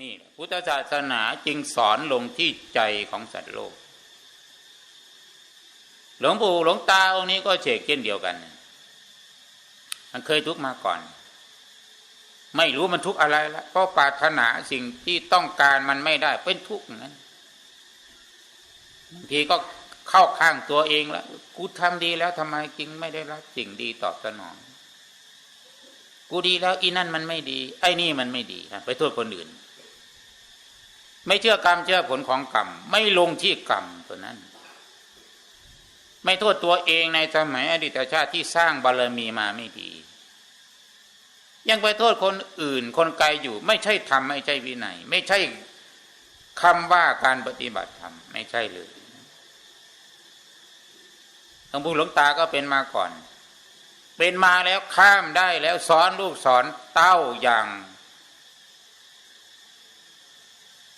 นี่พุทธศาสนาจึงสอนลงที่ใจของสัตว์โลก หลวงปู่หลวงตาองค์นี้ก็เฉกเช่นเดียวกัน มันเคยทุกมาก่อน ไม่รู้มันทุกอะไรละเพราะปรารถนาสิ่งที่ต้องการมันไม่ได้เป็นทุกข์นั้นบางทีก็เข้าข้างตัวเองแล้วกูทำดีแล้วทำไมจึงไม่ได้รับสิ่งดีตอบสนอง กูดีแล้วอีนั่นมันไม่ดี ไอ้นี่มันไม่ดีไปโทษคนอื่น ไม่เชื่อกรรมเชื่อผลของกรรม ไม่ลงที่กรรมตัวนั้น ไม่โทษตัวเองในสมัยอดีตชาติที่สร้างบารมีมาไม่ดี ยังไปโทษคนอื่น คนไกลอยู่ ไม่ใช่ธรรมไม่ใช่วินัย ไม่ใช่คำว่าการปฏิบัติธรรมไม่ใช่เลยหลวงปู่หลวงตาก็เป็นมาก่อน เป็นมาแล้วข้ามได้แล้วสอนลูกสอนเต้าอย่าง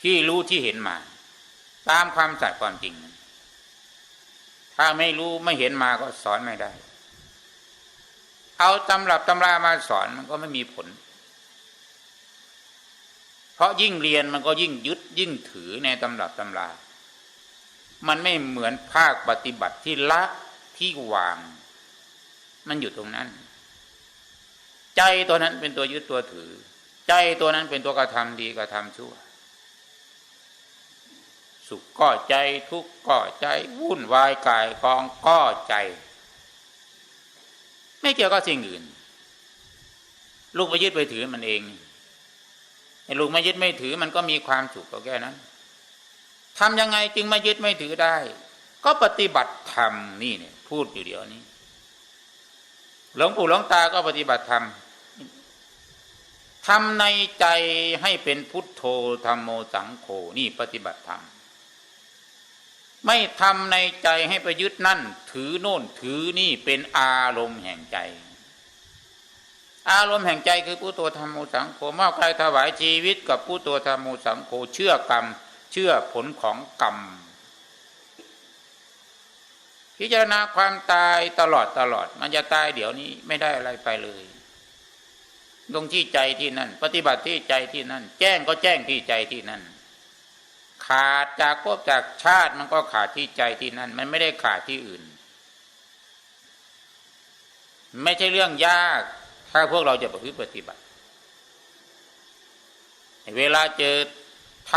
ที่รู้ที่เห็นมา ตามความสัตย์ความจริง ถ้าไม่รู้ไม่เห็นมาก็สอนไม่ได้ เอาตำรับตำรามาสอนมันก็ไม่มีผล เพราะยิ่งเรียนมันก็ยิ่งยึดยิ่งถือในตำรับตำรา มันไม่เหมือนภาคปฏิบัติที่ละที่วาง มันอยู่ตรงนั้น ใจตัวนั้นเป็นตัวยึดตัวถือ ใจตัวนั้นเป็นตัวกระทำดีกระทำชั่ว สุขก็ใจทุกข์ก็ใจวุ่นวายกายกองก็ใจ ไม่เกี่ยวกับสิ่งอื่น ลูกไปยึดไปถือมันเองไอ้ลูกไม่ยึดไม่ถือมันก็มีความสุขก็แค่นั้นทำยังไงจึงไม่ยึดไม่ถือได้ ก็ปฏิบัติธรรมนี่เนี่ย พูดอยู่เดียวนี้หลวงปู่หลวงตาก็ปฏิบัติธรรมทำในใจให้เป็นพุทโธธรรมโมสังโฆนี่ปฏิบัติธรรม ไม่ทำในใจให้ไปยึดนั่น ถือโน่นถือนี่เป็นอารมณ์แห่งใจ อารมณ์แห่งใจคือผู้ตัวธรรมโมสังโฆมอบกายถวายชีวิตกับผู้ตัวธรรมโมสังโฆเชื่อกรรม เชื่อผลของกรรม พิจารณาความตายตลอดตลอด มันจะตายเดี๋ยวนี้ไม่ได้อะไรไปเลยลงที่ใจที่นั่น ปฏิบัติที่ใจที่นั่น แจ้งก็แจ้งที่ใจที่นั่น ขาดจากภพจากชาติมันก็ขาดที่ใจที่นั่น มันไม่ได้ขาดที่อื่น ไม่ใช่เรื่องยาก ถ้าพวกเราจะประพฤติปฏิบัติ เวลาเจอท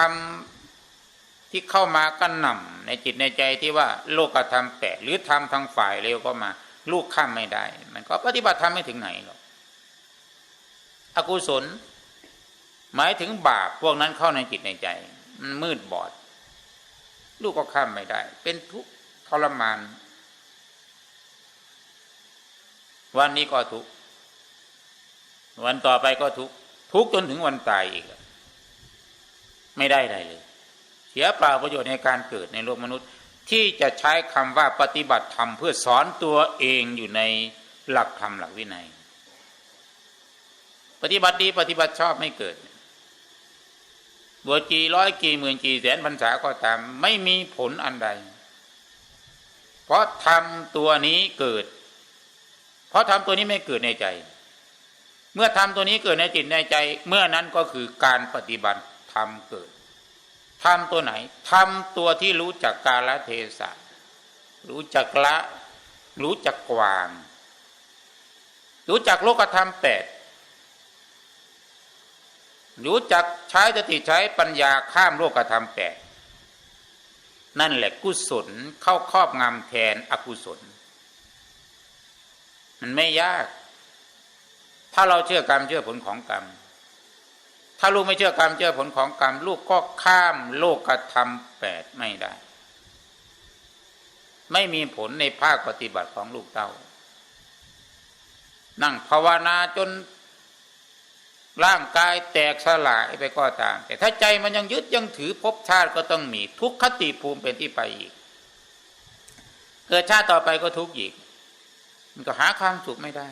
ำที่เข้ามากันหน่ำในจิตในใจที่ว่า โลกธรรมแปดหรือทำทางฝ่ายเร็วก็มา ลูกข้ามไม่ได้ มันก็ปฏิบัติธรรมไม่ถึงไหนหรอกอกุศล หมายถึงบาปพวกนั้นเข้าในจิตในใจ มันมืดบอด ลูกก็ข้ามไม่ได้ เป็นทุกข์ทรมาน วันนี้ก็ทุกข์วันต่อไปก็ทุกข์ทุกข์จนถึงวันตายอีก ไม่ได้อะไรเลย เสียเปล่าประโยชน์ในการเกิดในโลกมนุษย์ ที่จะใช้คำว่าปฏิบัติธรรมเพื่อสอนตัวเองอยู่ในหลักธรรมหลักวินัย ปฏิบัติดีปฏิบัติชอบไม่เกิด บวชกี่ร้อยกี่หมื่นกี่แสนพรรษาก็ตาม ไม่มีผลอันใด เพราะทำตัวนี้เกิด เพราะทำตัวนี้ไม่เกิดในใจ เมื่อทำตัวนี้เกิดในจิตในใจ เมื่อนั้นก็คือการปฏิบัติทำเกิดทำตัวไหนทำตัวที่รู้จักกาลเทศะ รู้จักละ รู้จักกวาง รู้จักโลกธรรมแปด รู้จักใช้สติใช้ปัญญาข้ามโลกธรรมแปดนั่นแหละกุศลเข้าครอบงำแทนอกุศล มันไม่ยาก ถ้าเราเชื่อกรรมเชื่อผลของกรรม ถ้าลูกไม่เชื่อกรรมเชื่อผลของกรรม ลูกก็ข้ามโลกธรรมแปดไม่ได้ ไม่มีผลในภาคปฏิบัติของลูกเต้า นั่งภาวนาจน ร่างกายแตกสลายไปก็ตาม แต่ถ้าใจมันยังยึดยังถือภพชาติก็ต้องมีทุกขติภูมิเป็นที่ไปอีก เกิดชาติต่อไปก็ทุกข์อีก มันก็หาความสุขไม่ได้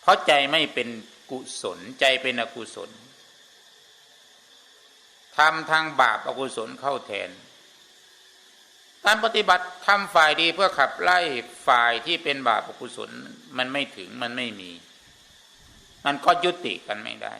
เพราะใจไม่เป็นกุศลใจเป็นอกุศลทำทางบาปอกุศลเข้าแทน การปฏิบัติทำฝ่ายดีเพื่อขับไล่ฝ่ายที่เป็นบาปอกุศลมันไม่ถึงมันไม่มี มันก็ยุติกันไม่ได้